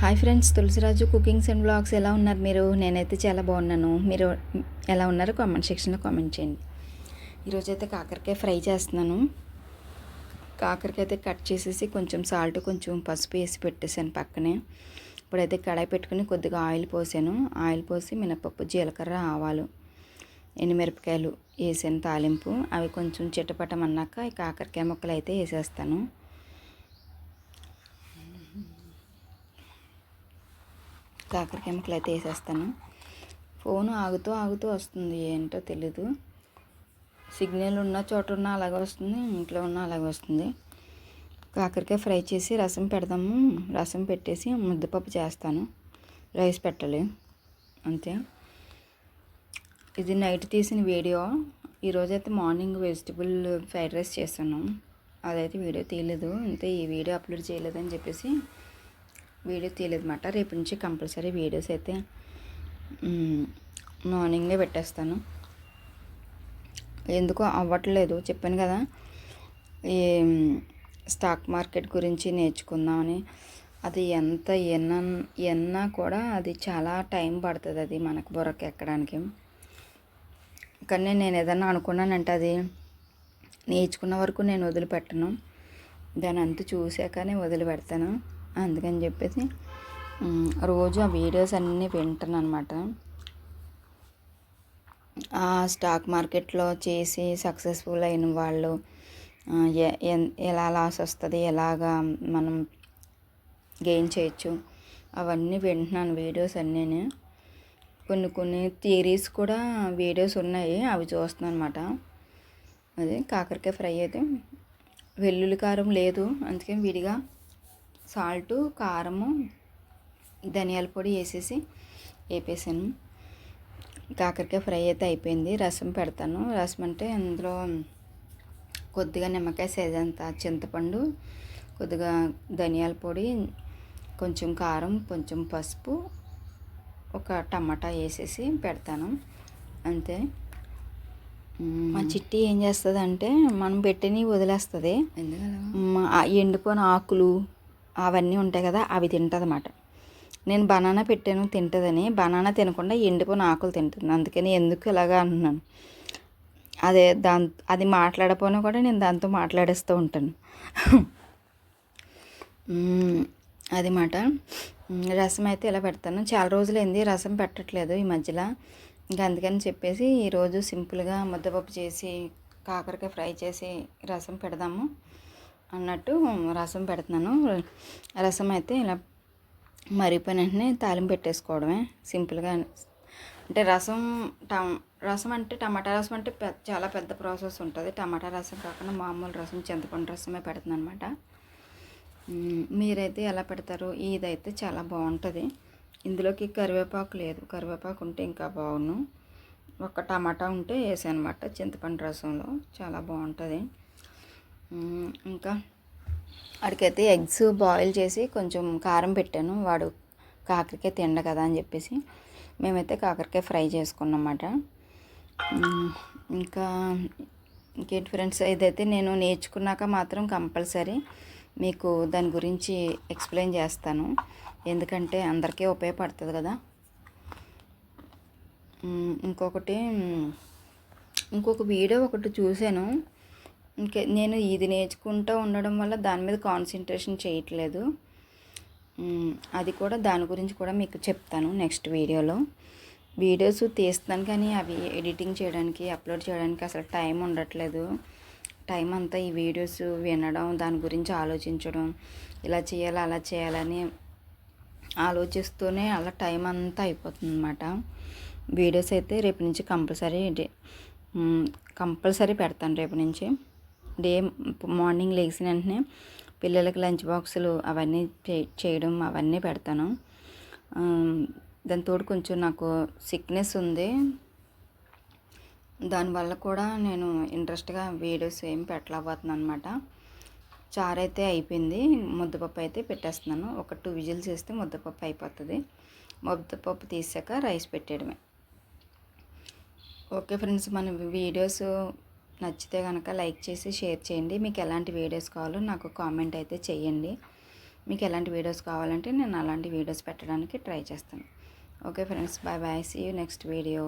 Hi friends Tulasiraju cookings and blogs ఎలా ఉన్నారు మీరు? నేనైతే చాలా బాగున్నాను. మీరు ఎలా ఉన్నారో? కామెంట్ సెక్షన్లో కామెంట్ చేయండి. ఈరోజు అయితే కాకరకాయ ఫ్రై చేస్తున్నాను. కాకరకాయ అయితే కట్ చేసేసి కొంచెం సాల్ట్ కొంచెం పసుపు వేసి పెట్టేశాను పక్కనే. ఇప్పుడైతే కడాయి పెట్టుకుని కొద్దిగా ఆయిల్ పోసాను. ఆయిల్ పోసి మినపప్పు జీలకర్ర ఆవాలు ఎండుమిరపకాయలు వేసాను తాలింపు. అవి కొంచెం చిట్టపట్టమన్నాక ఈ కాకరకాయ ముక్కలు అయితే వేసేస్తాను. కాకరకాయ ముక్కలు అయితే వేసేస్తాను. ఫోన్ ఆగుతూ ఆగుతూ వస్తుంది. ఏంటో తెలీదు. సిగ్నల్ ఉన్న చోట ఉన్న అలాగే వస్తుంది ఇంట్లో ఉన్న అలాగే వస్తుంది. కాకరకాయ ఫ్రై చేసి రసం పెడదాము. రసం పెట్టేసి ముద్దపప్పు చేస్తాను. రైస్ పెట్టాలి. అంతే. ఇది నైట్ తీసిన వీడియో. ఈరోజైతే మార్నింగ్ వెజిటబుల్ ఫ్రైడ్ రైస్ చేశాను అదైతే వీడియో తీయలేదు. అంతే ఈ వీడియో అప్లోడ్ చేయలేదని చెప్పేసి వీడియో తీయలేదన్నమాట. రేపు నుంచి కంపల్సరీ వీడియోస్ అయితే మార్నింగే పెట్టేస్తాను. ఎందుకు అవ్వట్లేదు. చెప్పాను కదా ఈ స్టాక్ మార్కెట్ గురించి నేర్చుకుందామని. అది ఎంత ఎన్న ఎన్నా కూడా అది చాలా టైం పడుతుంది అది మనకు బుర్రకి ఎక్కడానికి. కానీ నేను ఏదన్నా అనుకున్నానంటే అది నేర్చుకున్న వరకు నేను వదిలిపెట్టను. దాని అంత చూసాకనే వదిలిపెడతాను. అందుకని చెప్పేసి రోజు ఆ వీడియోస్ అన్నీ వింటాను అనమాట ఆ స్టాక్ మార్కెట్లో చేసి సక్సెస్ఫుల్ అయిన వాళ్ళు ఎ- ఎన్- ఎలా లాస్ వస్తుంది ఎలాగా మనం గెయిన్ చేయొచ్చు అవన్నీ వింటున్నాను వీడియోస్ అన్నీ కొన్ని కొన్ని థియరీస్ కూడా వీడియోస్ ఉన్నాయి అవి చూస్తున్నాను అనమాట అది కాకరకాయ ఫ్రై అయితే వెల్లుల్లి కారం లేదు అందుకే విడిగా సాల్టు కారము ధనియాల పొడి వేసేసి వేపేసాను. కాకరకాయ ఫ్రై అయితే అయిపోయింది. రసం పెడతాను. రసం అంటే అందులో కొద్దిగా నిమ్మకాయ సైజ్ అంత చింతపండు కొద్దిగా ధనియాల పొడి కొంచెం కారం కొంచెం పసుపు ఒక టమాటా వేసేసి పెడతాను. అంతే. మా చిట్టి ఏం చేస్తుంది అంటే మనం పెట్టినవి వదిలేస్తుంది. ఎండిపోయిన ఆకులు అవన్నీ ఉంటాయి కదా అవి తింటుంది అన్నమాట నేను బనానా పెట్టాను తింటుందని. బనానా తినకుండా ఎండిపోయిన ఆకులు తింటుంది. అందుకని ఎందుకు ఇలాగా అంటున్నాను. అదే దాని అది మాట్లాడపోయినా కూడా నేను దాంతో మాట్లాడేస్తూ ఉంటాను. అది మాట. రసం అయితే ఇలా పెడతాను. చాలా రోజులైంది రసం పెట్టట్లేదు ఈ మధ్యలో. ఇంకా అందుకని చెప్పేసి ఈరోజు సింపుల్గా ముద్దపప్పు చేసి కాకరకాయ ఫ్రై చేసి రసం పెడదాము. అన్నట్టు రసం పెడుతున్నాను. రసం అయితే ఇలా మరిగిపోయిన వెంటనే తాలింపు పెట్టేసుకోవడమే. సింపుల్గా అంటే రసం టమ్ రసం అంటే టమాటా రసం అంటే పె చాలా పెద్ద ప్రాసెస్ ఉంటుంది. టమాటా రసం కాకుండా మామూలు రసం చింతపండు రసమే పెడుతుంది అనమాట మీరైతే ఎలా పెడతారు? ఇదైతే చాలా బాగుంటుంది. ఇందులోకి కరివేపాకు లేదు. కరివేపాకు ఉంటే ఇంకా బాగును ఒక టమాటా ఉంటే వేసానమాట చింతపండు రసంలో చాలా బాగుంటుంది. ఇంకా? వాడికైతే ఎగ్స్ బాయిల్ చేసి కొంచెం కారం పెట్టాను. వాడు కాకరకాయ తిండ కదా అని చెప్పేసి. మేమైతే కాకరకాయ ఫ్రై చేసుకున్నమాట ఇంకా ఇంకేంటి ఫ్రెండ్స్? ఇదైతే నేను నేర్చుకున్నాక మాత్రం కంపల్సరీ మీకు దాని గురించి ఎక్స్ప్లెయిన్ చేస్తాను. ఎందుకంటే అందరికీ ఉపయోగపడుతుంది కదా. ఇంకొకటి ఇంకొక వీడియో ఒకటి చూశాను. ఇంకే నేను ఇది నేర్చుకుంటూ ఉండడం వల్ల దాని మీద కాన్సన్ట్రేషన్ చేయట్లేదు. అది కూడా దాని గురించి కూడా మీకు చెప్తాను నెక్స్ట్ వీడియోలో. వీడియోస్ తీస్తాను కానీ అవి ఎడిటింగ్ చేయడానికి అప్లోడ్ చేయడానికి అసలు టైం ఉండట్లేదు. టైం అంతా ఈ వీడియోస్ వినడం దాని గురించి ఆలోచించడం ఇలా చేయాలి అలా చేయాలని ఆలోచిస్తూనే అలా టైం అంతా అయిపోతుంది అనమాట వీడియోస్ అయితే రేపు నుంచి కంపల్సరీ కంపల్సరీ పెడతాను రేపు నుంచి. డే మార్నింగ్ లేచిన వెంటనే పిల్లలకి లంచ్ బాక్సులు అవన్నీ చేయడం అవన్నీ పెడతాను. దాని తోడు కొంచెం నాకు సిక్నెస్ ఉంది. దానివల్ల కూడా నేను ఇంట్రెస్ట్గా వీడియోస్ ఏం పెట్టలేకపోతున్నాను అనమాట చారు అయితే అయిపోయింది. ముద్దపప్పు అయితే పెట్టేస్తున్నాను. ఒక టూ విజిల్స్ వేస్తే ముద్దపప్పు అయిపోతుంది. ముద్దపప్పు తీసాక రైస్ పెట్టేయడమే. ఓకే ఫ్రెండ్స్ మన వీడియోస్ నచ్చితే కనుక లైక్ చేసి షేర్ చేయండి. మీకు ఎలాంటి వీడియోస్ కావాలో నాకు కామెంట్ అయితే చేయండి. మీకు ఎలాంటి వీడియోస్ కావాలంటే నేను అలాంటి వీడియోస్ పెట్టడానికి ట్రై చేస్తాను. Okay friends bye bye. See you next video